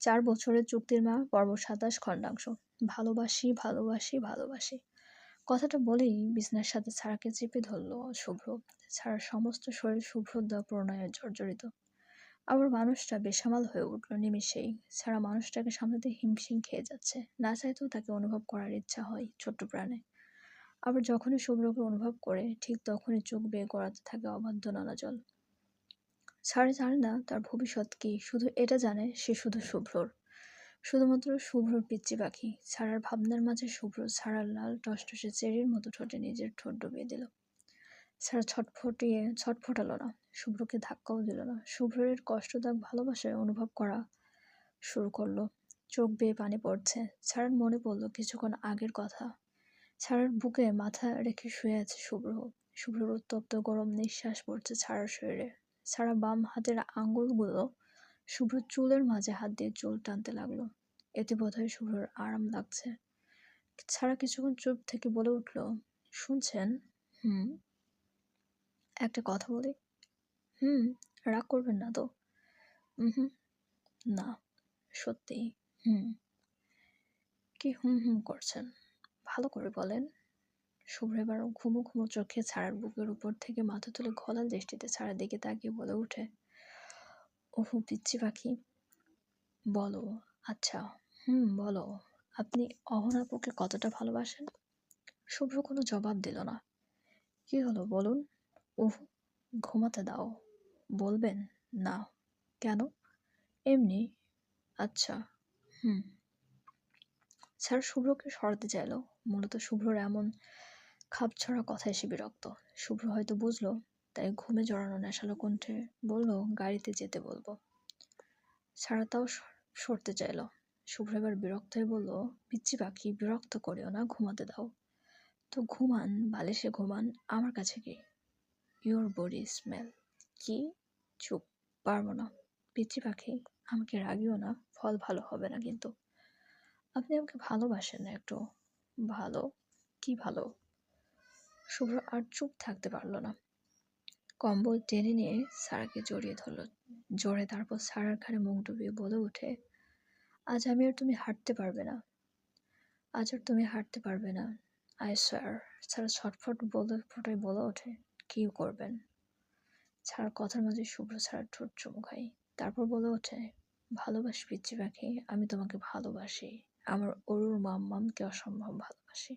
চার বছরের চুক্তির মা পর্ব সাতাশ খণ্ডাংশ। ভালোবাসি ভালোবাসি ভালোবাসি। কথাটা বলেই বিছনার সাথে ছাড়াকে চেপে ধরল শুভ্র। ছাড়ার সমস্ত শরীর শুভ্র দেওয়া প্রণয়ে জর্জরিত। আবার মানুষটা বেসামাল হয়ে উঠল নিমিষেই। ছাড়া মানুষটাকে সামলাতে হিমশিম খেয়ে যাচ্ছে। না চাইতেও তাকে অনুভব করার ইচ্ছা হয় ছোট্ট প্রাণে। আবার যখনই শুভ্রকে অনুভব করে, ঠিক তখনই চোখ বেয়ে গড়াতে থাকে অবাধ্য নানা জল। ছাড়ে জানে না, তার ভবিষ্যৎ কি? শুধু এটা জানে সে শুধু শুভ্রর। শুধুমাত্র শুভ্রর পিচ্ছি পাখি। ছাড়ার ভাবনার মাঝে শুভ্র ছাড়ার লাল টসটসে চেরির মতো ঠোঁটে নিজের ঠোঁট ডুবিয়ে দিল। ছাড়া ছটফটিয়ে ছটফটালো না। শুভ্রকে ধাক্কাও দিল না। শুভ্রের কষ্টদায়ক ভালোবাসায় অনুভব করা শুরু করল। চোখ বেয়ে পানি পড়ছে। ছাড়ার মনে পড়ল কিছুক্ষণ আগের কথা। ছাড়ার বুকে মাথা রেখে শুয়ে আছে শুভ্র। শুভ্রর উত্তপ্ত গরম নিঃশ্বাস পড়ছে ছাড়ার শরীরে। ছাড়া বাম হাতের আঙুলগুলো শুভ্র চুলের মাঝে হাত দিয়ে চুল টানতে লাগল। এতে বোধহয় শুভ্রর আরাম লাগছে। ছাড়া কিছুক্ষণ চুপ থেকে বলে উঠল, শুনছেন? হুম। একটা কথা বলি? হুম, রাগ করবেন না তো? হুম। না সত্যি হুম। কি হুম হুম করছেন? ভালো করে বলেন। শুভ্র এবার ঘুমো ঘুমো চোখে ছাড়ার বুকের উপর থেকে মাথা তুলে ঘোলাল দৃষ্টিতে ছাড়ার দিকে তাকিয়ে বলে উঠে ওহো পিচ্ছি পাখি। বলো আচ্ছা হুম, বলো, আপনি অহনাপুকে কতটা ভালোবাসেন? শুভ্র কোনো জবাব দিল না। কি হলো বলুন? উহ ঘুমাতে দাও। বলবেন? না। কেন? এমনি। আচ্ছা হুম। স্যার শুভ্রকে সরাতে চাইল। মূলত শুভ্রর এমন খাপছড়া কথায় সে বিরক্ত। শুভ্র হয়তো বুঝলো, তাই ঘুমে জড়ানো নেশালো কণ্ঠে বলল, গাড়িতে যেতে বলব। সারা তাও সরতে চাইল। শুভ্র এবার বিরক্ত হয়ে বলল পিচ্ছি পাখি, বিরক্ত করিও না, ঘুমাতে দাও। তো ঘুমান, বালিশে ঘুমান, আমার কাছে কি? ইউর বডি স্মেল কি? চুপ, পারব না। পিচ্ছি পাখি, আমাকে রাগিও না, ফল ভালো হবে না কিন্তু। আপনি আমাকে ভালোবাসেন না একটু। ভালো? কি ভালো? শুভ্র আর চুপ থাকতে পারল না। কম্বল টেনে নিয়ে সারাকে জড়িয়ে ধরল। জোরে তারপর সারার ঘাড়ে মুখ ডুবিয়ে বলে ওঠে আজ আমি আর তুমি হাঁটতে পারবে না। আজ আর তুমি হাঁটতে পারবে না আই স্যার সারা ছটফট বলে, ফোটায় বলে ওঠে কি করবেন। ছাড়ার কথার মাঝে শুভ্র ছাড়ার ঠোঁট চুমু খাই তারপর বলে ওঠে, ভালোবাসি পিচ্ছি পাখি, আমি তোমাকে ভালোবাসি। আমার অরুর মাম মামকে অসম্ভব ভালোবাসি।